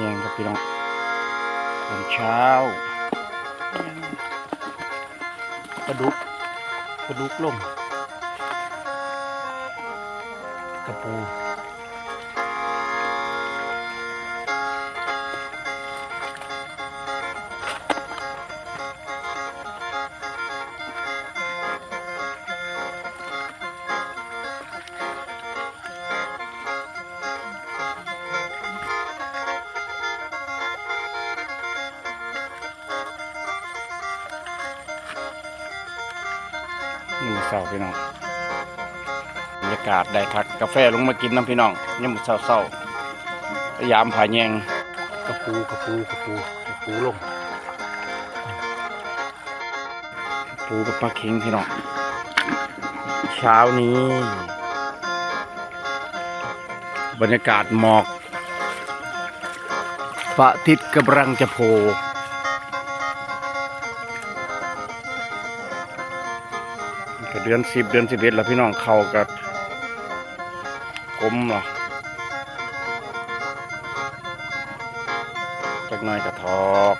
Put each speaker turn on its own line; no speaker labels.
ยังกับพี่น้องตอนเช้าปลาดุกปลาดุกลงกระปู นี่มือเศร้าพี่น้องบรรยากาศได้ทักกาแฟลงมากินน้ำพี่น้องนี่มือเศร้าเศร้าๆพยายามผาแยงกระปูกระปูกระปูกระปูลงกระปูกับปลาเค็งพี่น้องเช้านี้ บรรยากาศหมอกพระอาทิตย์กำลังจะโผล่ ก็เดือนสิบเดือนสิบเอ็ดแล้วพี่น้องเข้ากับกลมเหรอจักน่อยกระทอก